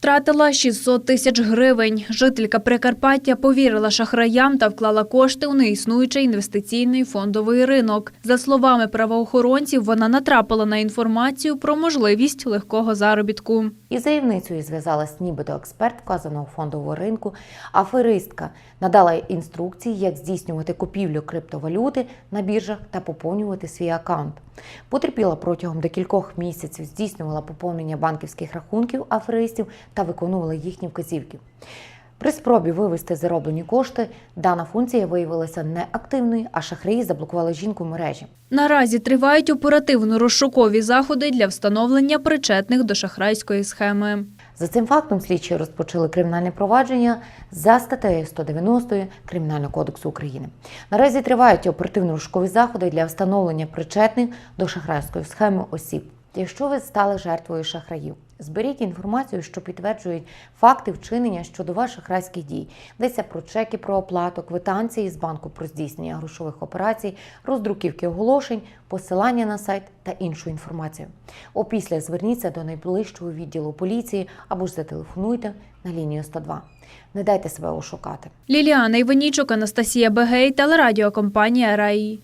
Втратила 600 тисяч гривень. Жителька Прикарпаття повірила шахраям та вклала кошти у неіснуючий інвестиційний фондовий ринок. За словами правоохоронців, вона натрапила на інформацію про можливість легкого заробітку. Із заявницею зв'язалась нібито експерт вказаного фондового ринку. Аферистка надала інструкції, як здійснювати купівлю криптовалюти на біржах та поповнювати свій аккаунт. Потерпіла протягом декількох місяців, здійснювала поповнення банківських рахунків аферистів та виконувала їхні вказівки. При спробі вивести зароблені кошти дана функція виявилася неактивною, а шахраї заблокували жінку в мережі. Наразі тривають оперативно-розшукові заходи для встановлення причетних до шахрайської схеми. За цим фактом слідчі розпочали кримінальне провадження за статтею 190 Кримінального кодексу України. Наразі тривають оперативно-розшукові заходи для встановлення причетних до шахрайської схеми осіб. Якщо ви стали жертвою шахраїв, зберіть інформацію, що підтверджують факти вчинення щодо ваших шахрайських дій. Йдеться про чеки про оплату, квитанції з банку про здійснення грошових операцій, роздруківки оголошень, посилання на сайт та іншу інформацію. Опісля зверніться до найближчого відділу поліції або ж зателефонуйте на лінію 102. Не дайте себе ошукати. Ліліана Іванічук, Анастасія Бегей, телерадіокомпанія Раї.